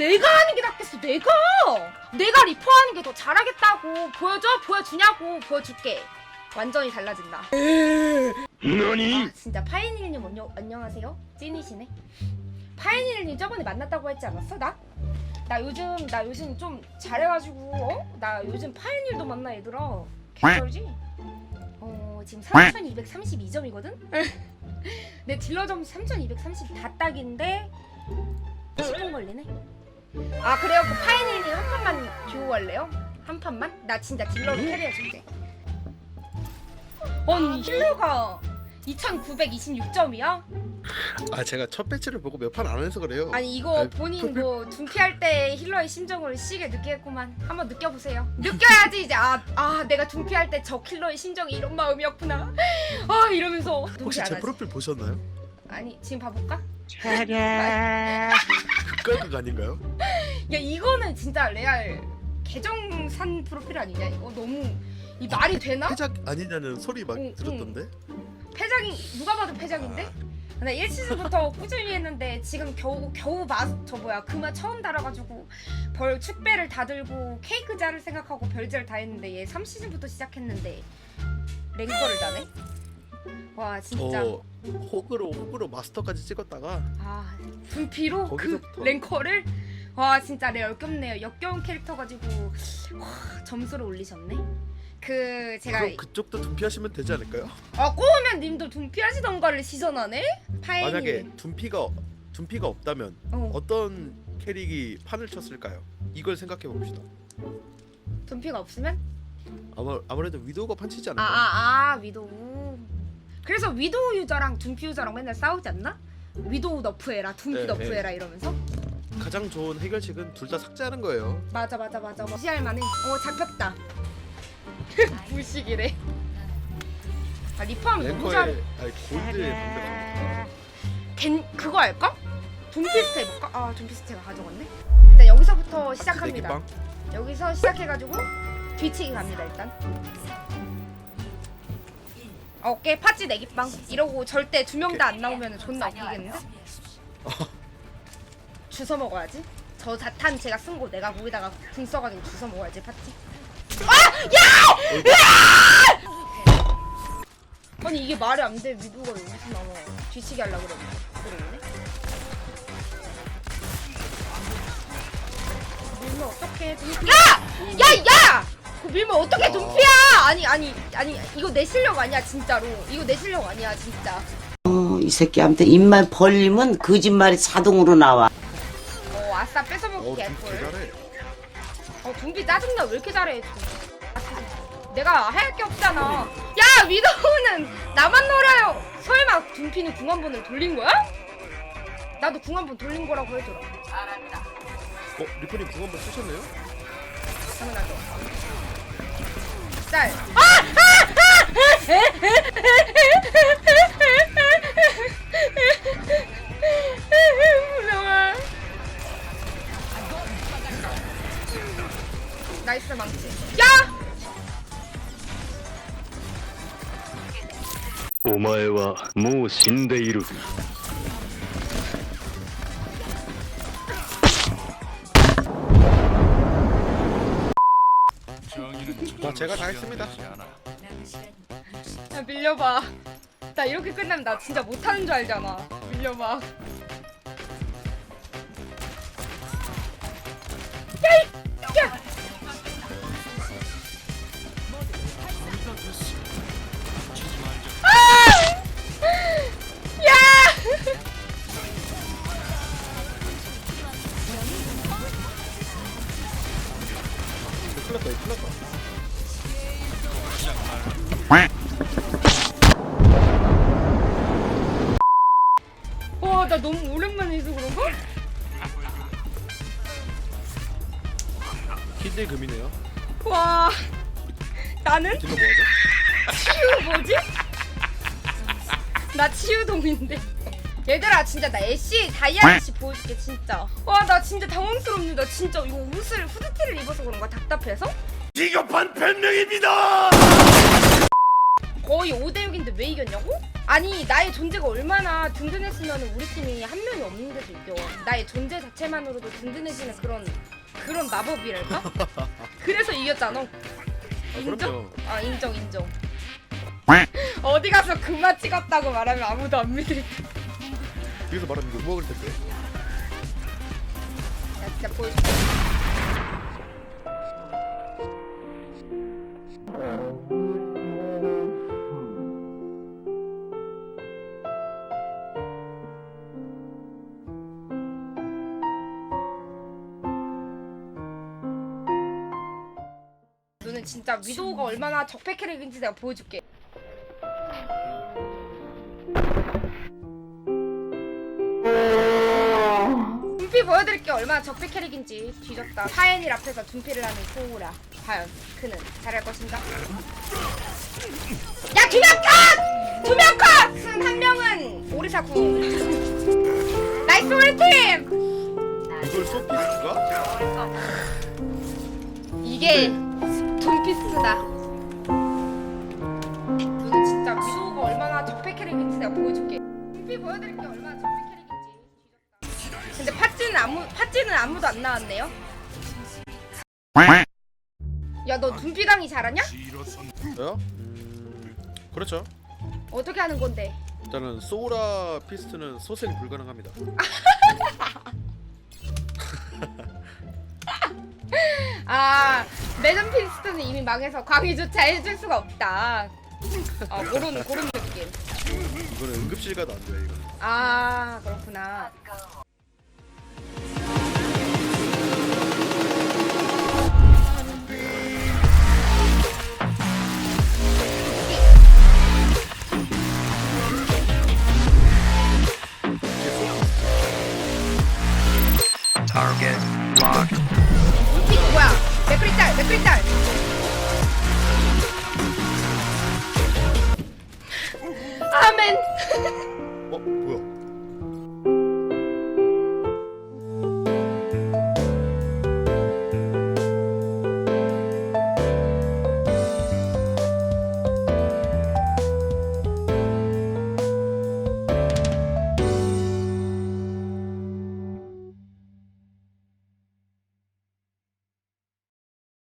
내가 하는 게 낫겠어 내가 내가 리퍼 하는 게 더 잘하겠다고 보여줘 보여주냐고 보여줄게 완전히 달라진다 너니? 아 진짜 파이닐님 안녕, 안녕하세요 찐이시네 파이닐님 저번에 만났다고 했지 않았어 나? 나 요즘 나 요즘 좀 잘해가지고 어? 나 요즘 파이닐도 만나 얘들아 개쩔지? 어 지금 3232점이거든? 내 딜러 점수 3230 다 딱인데 10분 걸리네 아 그래요 그 파이닐님 한 판만 듀오 할래요? 한 판만? 나 진짜 딜러로 캐리해줄게 아니 힐러가 2926점이야? 아 제가 첫 배치를 보고 몇 판 안 해서 그래요. 아니 이거 아니, 본인 뭐 둔피할 때 힐러의 심정을 시게 느끼겠구만 한번 느껴보세요 느껴야지 이제 아, 아 내가 둔피할 때저 킬러의 심정이 이런 마음이었구나 아 이러면서 혹시 안제 하지 프로필 보셨나요? 아니 지금 봐볼까? 극과극 아닌가요? 야 이거는 진짜 레알 계정산 프로필 아니냐 이거 너무 이 말이 되나? 패작 아니냐는 소리 막 응, 들었던데. 패작이 누가 봐도 패작인데? 아, 나 1시즌부터 꾸준히 했는데 지금 겨우 겨우 마저 뭐야 그마 처음 달아가지고 벌 축배를 다 들고 케이크 자를 생각하고 별자를 다 했는데 얘 3시즌부터 시작했는데 랭거를 다네? 와 진짜 어 호그로 호그로 마스터까지 찍었다가 아 분피로 그 거기서부터. 랭커를 와 진짜 레 역겹네요 역겨운 캐릭터 가지고 와 점수를 올리셨네 그 제가 그럼 그쪽도 둔피하시면 되지 않을까요? 아 꼬우면 님도 둔피하시던가를 시전하네? 파이님 만약에 둔피가 둔피가 없다면 어. 어떤 캐릭이 판을 쳤을까요? 이걸 생각해 봅시다. 둔피가 없으면? 아마 아무래도 위도우가 판치지 아, 않을까? 아, 아, 위도우. 그래서 위도우 유저랑 둔피 유저랑 맨날 싸우지 않나? 위도우 너프해라, 둔피 네, 너프해라 이러면서? 가장 좋은 해결책은 둘 다 삭제하는 거예요. 맞아, 맞아, 맞아. 무시할 만해. 어, 잡혔다. 무식이래. 아, 리퍼하면 너무 랭커의 잘해. 아니 골드의 방벽. 겐, 그거 할까? 둠피스트 해볼까? 아, 둠피스트가 가져갔네? 일단 여기서부터 시작합니다. 여기서 시작해가지고 뒤치기 갑니다, 일단. 어, 오케이, 파찌 내기빵. 이러고 절대 두 명 다 안 나오면 존나 웃기겠는데? 주워 먹어야지. 저 자탄 제가 쓴 거 내가 거기다가 궁 써가지고 주워 먹어야지, 파찌. 아! 야! 아니, 이게 말이 안 돼. 미두가 여기서 나와. 뒤치기 하려고 그러는데. 그러네. 밀면 어떡해 둠피야! 야! 야! 그 밀면 어떡해 둠피야! 아니 아니 아니 이거 내 실력 아니야 진짜로 이거 내 실력 아니야 진짜 어, 이 새끼한테 입만 벌리면 거짓말이 자동으로 나와. 어 아싸 어 뺏어먹기 둔피 개꿀 잘해. 어 둠피 짜증나 왜 이렇게 잘해 내가 할 게 없잖아 야 위도우는 나만 노려요 설마 둠피는 궁한 번을 돌린 거야? 나도 궁한번 돌린 거라고 해줘라 어 리퍼님 궁 한번 쓰셨네요? 당연하죠 짤 아! 무서워 나이스 망치 야! お前はもう死んでいる。 아 제가 다 했습니다. 야 밀려봐. 나 이렇게 끝나면 나 진짜 못하는 줄 알잖아. 밀려봐. 야이 야 나는 딜러 뭐하죠? 치유 뭐지? 나 치유동인데. 얘들아, 진짜 나 애쉬 다이아씨 보여줄게, 진짜. 와, 나 진짜 당황스럽니다. 진짜 이거 옷을 후드티를 입어서 그런가? 답답해서? 비겁한 변명입니다. 거의 5대6인데 왜 이겼냐고? 아니 나의 존재가 얼마나 든든했으면 우리 팀이 한 명이 없는데도 이겨 나의 존재 자체만으로도 든든해지는 그런 그런 마법이랄까? 그래서 이겼잖아 아, 인정? 그럼요. 아 인정 인정 어디 가서 그만 찍었다고 말하면 아무도 안 믿을 여기서 말하면 욕 먹을 텐데. 야 진짜 보여줄게 진짜 위도우가 얼마나 적폐 캐릭인지 내가 보여줄게 둠피 보여드릴게 얼마나 적폐 캐릭인지 뒤졌다 파엔일 앞에서 둠피를 하는 소우라 과연 그는 잘할 것인가? 야 두명 컷! 두명 컷! 쓴한 명은 오리사 궁 나이스 우리 팀! 이걸 소피스가? 이게 둠피스다 너는 진짜 위도우가 얼마나 적폐 캐릭인지 내가 보여줄게 둠피 보여드릴게 얼마나 적폐 캐릭인지 근데 팥찌는 아무 팥찌는 아무도 안 나왔네요 야너 둠피 강의 잘하냐? 저요? 음, 그렇죠. 어떻게 하는 건데? 일단은 소우라 피스트는 소생 불가능합니다. 아 매점 피스트는 이미 망해서 강의조차 해줄 수가 없다. 아 그런 그런 느낌. 이거는 응급실 가도 안 돼요. 이거는. 아 그렇구나.